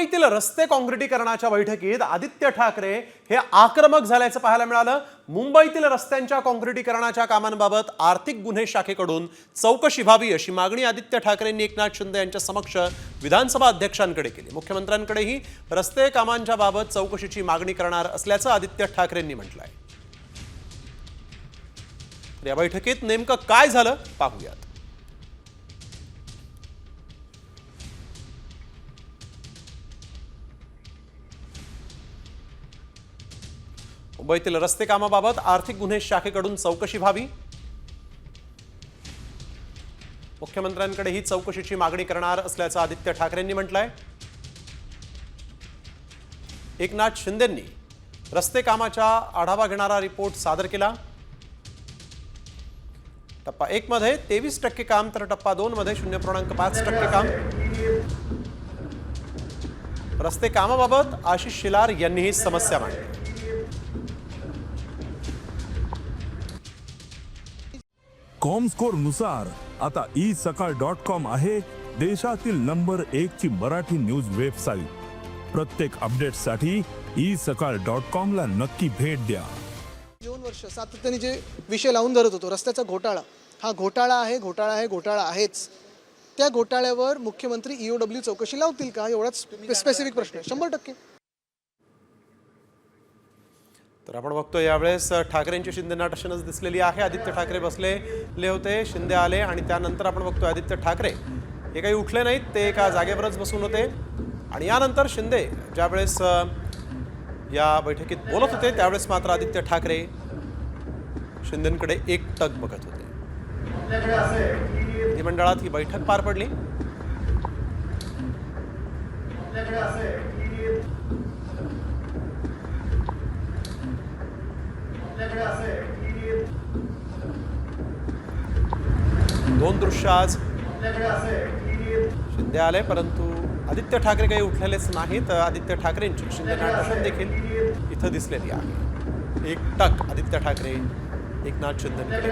मुंबईतील रस्ते काँक्रिटीकरणाच्या बैठकीत आदित्य ठाकरे हे आक्रमक झाल्याचं पाहायला मिळालं. मुंबईतील रस्त्यांच्या काँक्रिटीकरणाच्या कामांबाबत आर्थिक गुन्हे शाखेकडून चौकशी व्हावी अशी मागणी आदित्य ठाकरेंनी एकनाथ शिंदे यांच्या समक्ष विधानसभा अध्यक्षांकडे केली. मुख्यमंत्र्यांकडेही रस्ते कामांच्या बाबत चौकशीची मागणी करणार असल्याचं आदित्य ठाकरेंनी म्हटलंय. आहे या बैठकीत नेमकं काय झालं पाहूयात. मुंबईतील रस्ते कामाबाबत आर्थिक गुन्हे शाखेकडून चौकशी व्हावी. मुख्यमंत्र्यांकडे ही चौकशीची मागणी करणार असल्याचं आदित्य ठाकरेंनी म्हटलंय. एकनाथ शिंदेंनी रस्ते कामाचा आढावा घेणारा रिपोर्ट सादर केला. टप्पा एक मध्ये तेवीस टक्के काम तर टप्पा दोन मध्ये शून्य पूर्णांक पाच टक्के काम. रस्ते कामाबाबत आशिष शिलार यांनी ही समस्या मांडली. कॉमस्कोरनुसार. आता ई सकाळ डॉट कॉम आहे देशातील नंबर एक ची मराठी न्यूज वेबसाईट. प्रत्येक अपडेटसाठी ई सकाळ डॉट कॉम ला नक्की भेट द्या. दोन वर्ष सातत्याने जे विषय लावून धरत होतो रस्त्याचा घोटाळा. हा घोटाळा आहे घोटाळा आहे घोटाळा आहेच. त्या घोटाळ्यावर मुख्यमंत्री ईओ डब्ल्यू चौकशी लावतील का? एवढाच स्पेसिफिक प्रश्न आहे. शंभर टक्के. तर आपण बघतो यावेळेस ठाकरेंची शिंदे नाटशनच दिसलेली आहे. आदित्य ठाकरे बसलेले होते शिंदे आले आणि त्यानंतर आपण बघतो आदित्य ठाकरे. हे काही उठले नाहीत ते एका जागेवरच बसून होते. आणि यानंतर शिंदे ज्यावेळेस या बैठकीत बोलत होते त्यावेळेस मात्र आदित्य ठाकरे शिंदेकडे एक टक बघत होते. विधिमंडळात ही बैठक पार पडली. दोन दृश्य आज शिंदे आले परंतु आदित्य ठाकरे काही उठलेलेच नाहीत. आदित्य ठाकरेंची शिंदे नाटशन देखील इथं दिसलेली आहे. एक टक आदित्य ठाकरे एकनाथ शिंदेकडे